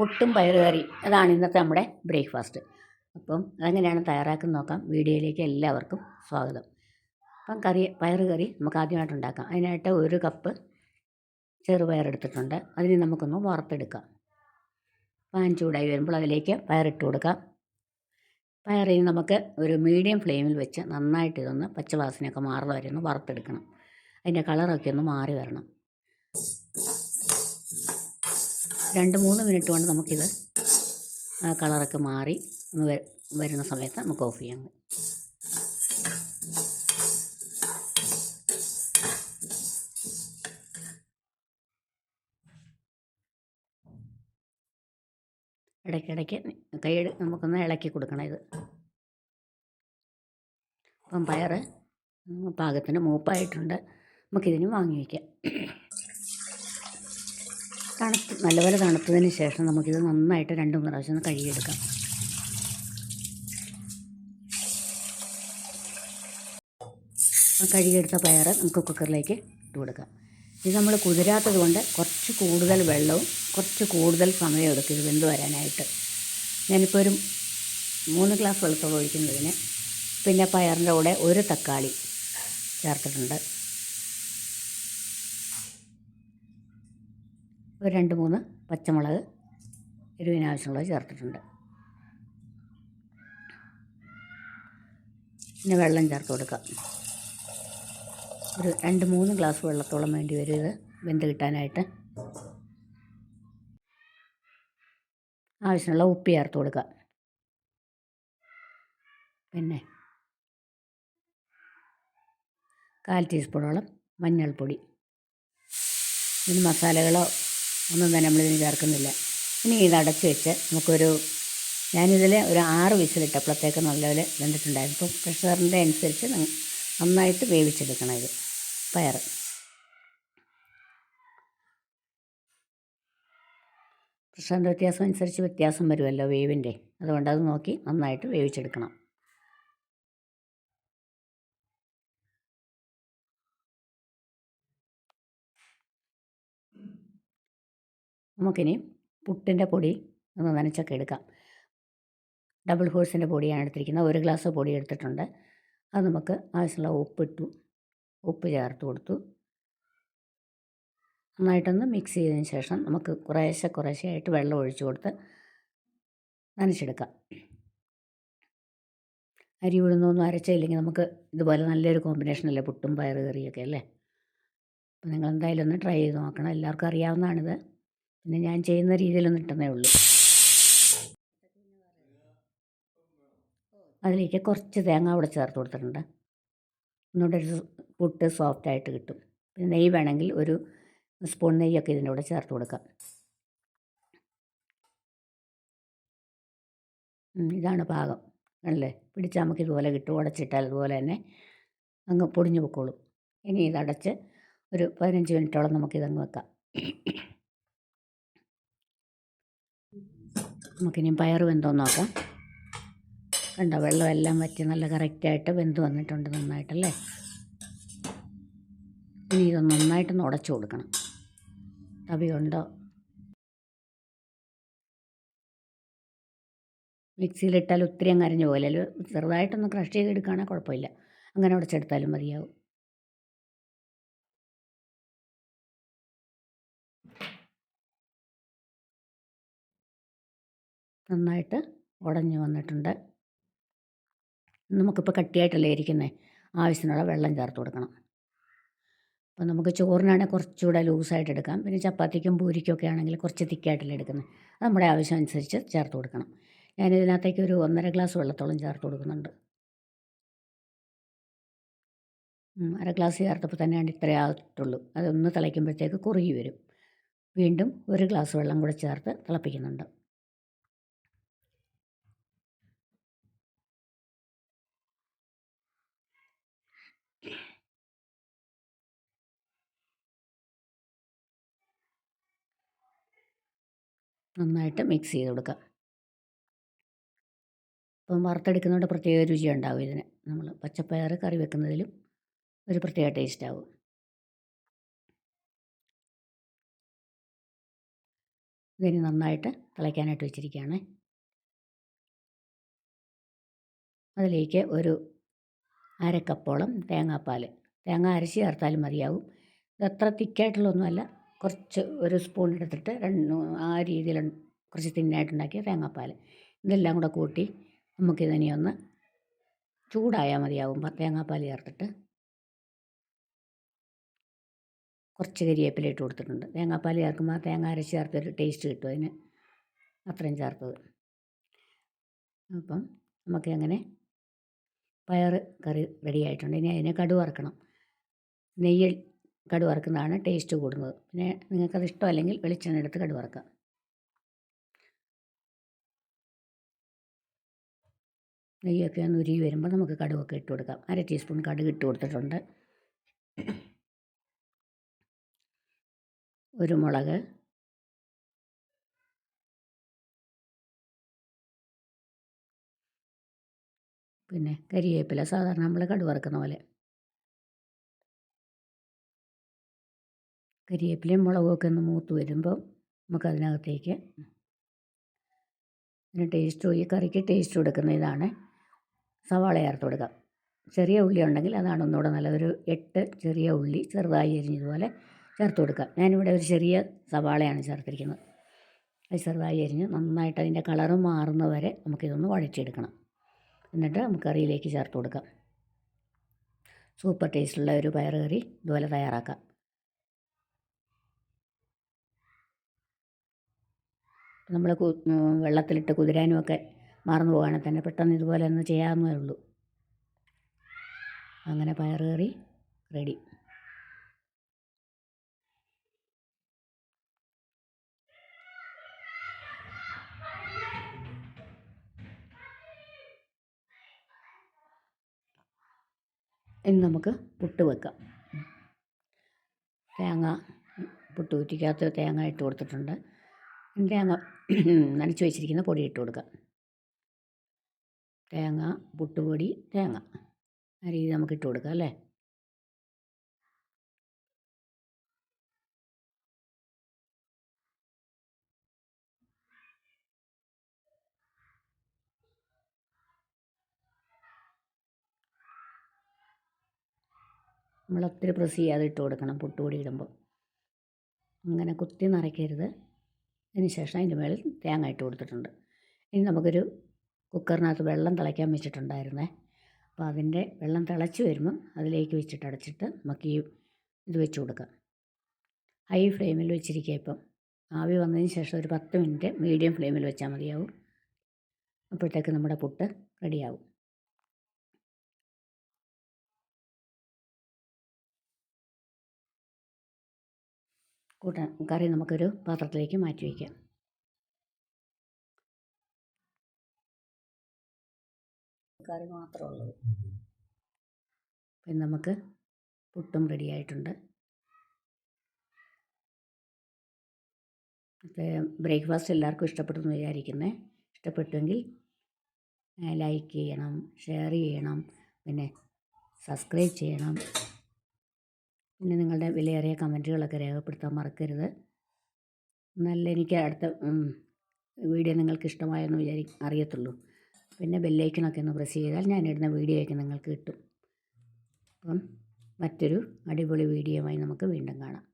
പുട്ടും പയറുകറി. അതാണ് ഇന്നത്തെ നമ്മുടെ ബ്രേക്ക്ഫാസ്റ്റ്. അപ്പം അതെങ്ങനെയാണ് തയ്യാറാക്കുന്നത് നോക്കാം. വീഡിയോയിലേക്ക് എല്ലാവർക്കും സ്വാഗതം. അപ്പം കറി പയറ് കറി നമുക്ക് ആദ്യമായിട്ട് ഉണ്ടാക്കാം. അതിനായിട്ട് ഒരു കപ്പ് ചെറുപയർ എടുത്തിട്ടുണ്ട്. അതിന് നമുക്കൊന്ന് വറുത്തെടുക്കാം. പാൻ ചൂടായി വരുമ്പോൾ അതിലേക്ക് പയറിട്ട് കൊടുക്കാം. പയറിന് നമുക്ക് ഒരു മീഡിയം ഫ്ലെയിമിൽ വെച്ച് നന്നായിട്ട് ഇതൊന്ന് പച്ചവാസനയൊക്കെ മാറുന്ന വരെ ഒന്ന് വറുത്തെടുക്കണം. അതിന്റെ കളറൊക്കെ ഒന്ന് മാറി വരണം. രണ്ട് മൂന്ന് മിനിറ്റ് കൊണ്ട് നമുക്കിത് കളറൊക്കെ മാറി ഒന്ന് വരുന്ന സമയത്ത് നമുക്ക് ഓഫ് ചെയ്യാം. ഇടയ്ക്കിടയ്ക്ക് കൈ നമുക്കൊന്ന് ഇളക്കി കൊടുക്കണം ഇത്. അപ്പം പയറ് ഉം, പാകത്തിന് മൂപ്പായിട്ടുണ്ട്. നമുക്കിതിന് വാങ്ങി വയ്ക്കാം. തണുത്ത് നല്ലപോലെ തണുത്തതിന് ശേഷം നമുക്കിത് നന്നായിട്ട് രണ്ട് മൂന്ന് പ്രാവശ്യം ഒന്ന് കഴുകിയെടുക്കാം. കഴുകിയെടുത്ത പയർ നമുക്ക് കുക്കറിലേക്ക് ഇട്ട് കൊടുക്കാം. ഇത് നമ്മൾ കുതിരാത്തത് കൊണ്ട് കുറച്ച് കൂടുതൽ വെള്ളവും കുറച്ച് കൂടുതൽ സമയം എടുക്കും ഇത് വെന്ത് വരാനായിട്ട്. ഞാനിപ്പോൾ ഒരു മൂന്ന് ഗ്ലാസ് വെള്ളത്തോളം ഒഴിക്കുന്നതിന് പിന്നെ പയറിന്റെ കൂടെ ഒരു തക്കാളി ചേർത്തിട്ടുണ്ട്. ഒരു രണ്ട് മൂന്ന് പച്ചമുളക് എരിവിനാവശ്യമുള്ളത് ചേർത്തിട്ടുണ്ട്. പിന്നെ വെള്ളം ചേർത്ത് കൊടുക്കാം. ഒരു രണ്ട് മൂന്ന് ഗ്ലാസ് വെള്ളത്തോളം വേണ്ടി വരും ഇത് വെന്ത് കിട്ടാനായിട്ട്. ആവശ്യമുള്ള ഉപ്പ് ചേർത്ത് കൊടുക്കുക പിന്നെ കാൽ ടീസ്പൂണോളം മഞ്ഞൾപ്പൊടി. ഇതിന് മസാലകളോ ഒന്നും തന്നെ നമ്മളിതിന് ചേർക്കുന്നില്ല. ഇനി ഇത് അടച്ച് വെച്ച് നമുക്കൊരു ഞാനിതിൽ ഒരു ആറ് വിസിലിട്ടപ്പോഴത്തേക്ക് നല്ലപോലെ വെന്തിട്ടുണ്ടായിരുന്നു. ഇപ്പം പ്രഷറിന്റെ അനുസരിച്ച് നന്നായിട്ട് വേവിച്ചെടുക്കണം ഇത്. പയർ പ്രഷറിന്റെ വ്യത്യാസം അനുസരിച്ച് വ്യത്യാസം വരുമല്ലോ വേവിന്റെ. അതുകൊണ്ട് അത് നോക്കി നന്നായിട്ട് വേവിച്ചെടുക്കണം. നമുക്കിനി പുട്ടിന്റെ പൊടി ഒന്ന് നനച്ചൊക്കെ എടുക്കാം. ഡബിൾ ഹോഴ്സിന്റെ പൊടിയാണ് എടുത്തിരിക്കുന്നത്. ഒരു ഗ്ലാസ് പൊടി എടുത്തിട്ടുണ്ട്. അത് നമുക്ക് ആവശ്യമുള്ള ഉപ്പിട്ടു ഉപ്പ് ചേർത്ത് കൊടുത്തു. നന്നായിട്ടൊന്ന് മിക്സ് ചെയ്തതിന് ശേഷം നമുക്ക് കുറേശ്ശെ കുറേശ്ശെ ആയിട്ട് വെള്ളം ഒഴിച്ചു കൊടുത്ത് നനച്ചെടുക്കാം. അരി ഉഴുന്നൊന്നും അരച്ചില്ലെങ്കിൽ നമുക്ക് ഇതുപോലെ നല്ലൊരു കോമ്പിനേഷനല്ലേ പുട്ടും പയറ് കറിയൊക്കെ അല്ലേ? അപ്പോൾ നിങ്ങൾ എന്തായാലും ഒന്ന് ട്രൈ ചെയ്ത് നോക്കണം. എല്ലാവർക്കും അറിയാവുന്നതാണിത്. പിന്നെ ഞാൻ ചെയ്യുന്ന രീതിയിലൊന്നും ഇട്ടെന്നേ ഉള്ളൂ. അതിലേക്ക് കുറച്ച് തേങ്ങ കൂടെ ചേർത്ത് കൊടുത്തിട്ടുണ്ട്. ഒന്നുകൂടെ ഒരു പുട്ട് സോഫ്റ്റ് ആയിട്ട് കിട്ടും. പിന്നെ നെയ്യ് വേണമെങ്കിൽ ഒരു സ്പൂൺ നെയ്യൊക്കെ ഇതിന്റെ കൂടെ ചേർത്ത് കൊടുക്കാം. ഇതാണ് പാകം. അല്ലേ? പിടിച്ചാൽ നമുക്ക് ഇതുപോലെ കിട്ടും. ഉടച്ചിട്ടാൽ അതുപോലെ തന്നെ അങ്ങ് പൊടിഞ്ഞു പൊക്കോളും. ഇനി ഇതടച്ച് ഒരു പതിനഞ്ച് മിനിറ്റോളം നമുക്കിതങ്ങ് വെക്കാം. നമുക്കിനി പയർ വെന്തോ നോക്കാം. കണ്ടോ വെള്ളമെല്ലാം വറ്റി നല്ല കറക്റ്റായിട്ട് വെന്ത് വന്നിട്ടുണ്ട് നന്നായിട്ടല്ലേ? ഇനി ഇത് നന്നായിട്ടൊന്ന് ഉടച്ചു കൊടുക്കണം. തവി മിക്സിയിലിട്ടാൽ ഒത്തിരി അങ്ങ് അരഞ്ഞു പോകലല്ലോ ചെറുതായിട്ടൊന്ന് ക്രഷ് ചെയ്തെടുക്കുകയാണെങ്കിൽ കുഴപ്പമില്ല. അങ്ങനെ ഉടച്ചെടുത്താലും മതിയാവും. നന്നായിട്ട് ഉടഞ്ഞു വന്നിട്ടുണ്ട്. നമുക്കിപ്പോൾ കട്ടിയായിട്ടല്ലേ ഇരിക്കുന്നത് ആവശ്യത്തിനുള്ള വെള്ളം ചേർത്ത് കൊടുക്കണം. അപ്പോൾ നമുക്ക് ചോറിനാണെങ്കിൽ കുറച്ചുകൂടെ ലൂസായിട്ട് എടുക്കാം. പിന്നെ ചപ്പാത്തിക്കും പൂരിക്കൊക്കെ ആണെങ്കിൽ കുറച്ച് തിക്കായിട്ടല്ലേ എടുക്കുന്നത് അത് നമ്മുടെ ആവശ്യം അനുസരിച്ച് ചേർത്ത് കൊടുക്കണം. ഞാനിതിനകത്തേക്ക് ഒരു ഒന്നര ഗ്ലാസ് വെള്ളത്തോളം ചേർത്ത് കൊടുക്കുന്നുണ്ട്. അര ഗ്ലാസ് ചേർത്തപ്പോൾ തന്നെയാണ് ഇത്രേ ആയിട്ടുള്ളൂ അതൊന്ന് തിളയ്ക്കുമ്പോഴത്തേക്ക് കുറുകി വരും. വീണ്ടും ഒരു ഗ്ലാസ് വെള്ളം കൂടെ ചേർത്ത് തിളപ്പിക്കുന്നുണ്ട്. നന്നായിട്ട് മിക്സ് ചെയ്ത് കൊടുക്കുക. അപ്പം വറുത്തെടുക്കുന്നതുകൊണ്ട് പ്രത്യേക രുചി ഉണ്ടാവും ഇതിന്. നമ്മൾ പച്ചപ്പയർ കറി വെക്കുന്നതിലും ഒരു പ്രത്യേക ടേസ്റ്റ് ആവും. ഇതിന് നന്നായിട്ട് തിളയ്ക്കാനായിട്ട് വെച്ചിരിക്കുകയാണ്. അതിലേക്ക് ഒരു അരക്കപ്പോളം തേങ്ങാപ്പാൽ തേങ്ങ അരച്ച് ചേർത്താലും മതിയാവും. ഇത് അത്ര തിക്കായിട്ടുള്ളൊന്നുമല്ല കുറച്ച് ഒരു സ്പൂൺ എടുത്തിട്ട് ആ രീതിയിൽ കുറച്ച് തിന്നായിട്ടുണ്ടാക്കിയ തേങ്ങാപ്പാൽ ഇതെല്ലാം കൂടെ കൂട്ടി നമുക്കിതിനെ ഒന്ന് ചൂടായാൽ മതിയാവും. തേങ്ങാപ്പാൽ ചേർത്തിട്ട്. കുറച്ച് കരിവേപ്പില ഇട്ട് കൊടുത്തിട്ടുണ്ട്. തേങ്ങാപ്പാൽ ചേർക്കുമ്പോൾ ആ തേങ്ങ അരച്ച് ചേർത്തൊരു ടേസ്റ്റ് കിട്ടും അതിന്. അത്രയും ചേർത്തത്. അപ്പം നമുക്ക് അങ്ങനെ പയർ കറി റെഡി ആയിട്ടുണ്ട്. ഇനി അതിനെ കടു വറുക്കണം. നെയ്യിൽ കടു വറുക്കുന്നതാണ് ടേസ്റ്റ് കൂടുന്നത്. പിന്നെ നിങ്ങൾക്കത് ഇഷ്ടമല്ലെങ്കിൽ വെളിച്ചെണ്ണ എടുത്ത് കടുവറക്കാം. നെയ്യൊക്കെ ഒന്ന് ഉരുകി വരുമ്പോൾ നമുക്ക് കടുവൊക്കെ ഇട്ട് കൊടുക്കാം. അര ടീസ്പൂൺ കടുക് ഇട്ട് കൊടുത്തിട്ടുണ്ട്. ഒരു മുളക്. പിന്നെ കരിവേപ്പില സാധാരണ നമ്മൾ കടുവറക്കുന്ന പോലെ. കരിവേപ്പിലയും മുളകൊക്കെ ഒന്ന് മൂത്ത് വരുമ്പോൾ നമുക്കതിനകത്തേക്ക് ഇതിന് ടേസ്റ്റ് ഈ കറിക്ക് ടേസ്റ്റ് കൊടുക്കുന്ന ഇതാണ്. സവാള ചേർത്ത് കൊടുക്കാം ചെറിയ ഉള്ളി ഉണ്ടെങ്കിൽ അതാണ് ഒന്നുകൂടെ ഒരു എട്ട് ചെറിയ ഉള്ളി ചെറുതായി അരിഞ്ഞതുപോലെ ചേർത്ത് കൊടുക്കാം ഞാനിവിടെ ഒരു ചെറിയ സവാളയാണ് ചേർത്തിരിക്കുന്നത്. അത് ചെറുതായി അരിഞ്ഞ് നന്നായിട്ട് അതിന്റെ കളറ് മാറുന്ന വരെ നമുക്കിതൊന്ന് വഴറ്റിയെടുക്കണം. എന്നിട്ട് നമുക്ക് കറിയിലേക്ക് ചേർത്ത് കൊടുക്കാം. സൂപ്പർ ടേസ്റ്റുള്ള ഒരു പയർ കറി ഇതുപോലെ തയ്യാറാക്കാം. നമ്മൾ വെള്ളത്തിലിട്ട് കുതിരാനുമൊക്കെ മറന്നു പോകുകയാണെങ്കിൽ തന്നെ പെട്ടെന്ന് ഇതുപോലെ ഒന്ന് ചെയ്യാവുന്നതേ ഉള്ളൂ. അങ്ങനെ പയർ കറി റെഡി. ഇനി നമുക്ക് പുട്ട് വെക്കാം. തേങ്ങ പുട്ട് കുറ്റിക്കകത്ത് തേങ്ങ ഇട്ട് കൊടുത്തിട്ടുണ്ട്. തേങ്ങ നനച്ച് വെച്ചിരിക്കുന്ന പൊടി ഇട്ട് കൊടുക്കുക. തേങ്ങ പുട്ടുപൊടി തേങ്ങ ആ രീതി നമുക്ക് ഇട്ട് കൊടുക്കാം അല്ലേ? നമ്മൾ ഒത്തിരി പ്രസ് ചെയ്യാതെ ഇട്ട് കൊടുക്കണം. പുട്ടുപൊടി ഇടുമ്പോൾ അങ്ങനെ കുത്തി നിറയ്ക്കരുത്. അതിന് ശേഷം അതിന്റെ മേളിൽ തേങ്ങ ഇട്ട് കൊടുത്തിട്ടുണ്ട്. ഇനി നമുക്കൊരു കുക്കറിനകത്ത് വെള്ളം തിളയ്ക്കാൻ വെച്ചിട്ടുണ്ടായിരുന്നേ. അപ്പോൾ അതിന്റെ വെള്ളം തിളച്ച് വരുമ്പം അതിലേക്ക് വെച്ചിട്ട് അടച്ചിട്ട് നമുക്ക് ഈ ഇത് വെച്ച് കൊടുക്കാം. ഹൈ ഫ്ലെയിമിൽ വെച്ചിരിക്കുക ഇപ്പം. ആവി വന്നതിന് ശേഷം ഒരു പത്ത് മിനിറ്റ് മീഡിയം ഫ്ലെയിമിൽ വെച്ചാൽ മതിയാവും. അപ്പോഴത്തേക്ക് നമ്മുടെ പുട്ട് റെഡിയാവും. കൂട്ടാൻ കറി നമുക്കൊരു പാത്രത്തിലേക്ക് മാറ്റി വയ്ക്കാം കറി മാത്രമേ ഉള്ളൂ. പിന്നെ നമുക്ക് പുട്ടും റെഡി ആയിട്ടുണ്ട്. ബ്രേക്ക്ഫാസ്റ്റ് എല്ലാവർക്കും ഇഷ്ടപ്പെട്ടെന്ന് വിചാരിക്കുന്നത് ഇഷ്ടപ്പെട്ടുവെങ്കിൽ ലൈക്ക് ചെയ്യണം ഷെയർ ചെയ്യണം പിന്നെ സബ്സ്ക്രൈബ് ചെയ്യണം. പിന്നെ നിങ്ങളുടെ വിലയേറിയ കമന്റുകളൊക്കെ രേഖപ്പെടുത്താൻ മറക്കരുത്. നല്ല എനിക്ക് അടുത്ത വീഡിയോ നിങ്ങൾക്ക് ഇഷ്ടമായെന്ന് വിചാരി അറിയത്തുള്ളൂ. പിന്നെ ബെല്ലൈക്കണൊക്കെ ഒന്ന് പ്രസ് ചെയ്താൽ ഞാൻ ഇടുന്ന വീഡിയോയൊക്കെ നിങ്ങൾക്ക് കിട്ടും. അപ്പം മറ്റൊരു അടിപൊളി വീഡിയോയുമായി നമുക്ക് വീണ്ടും കാണാം.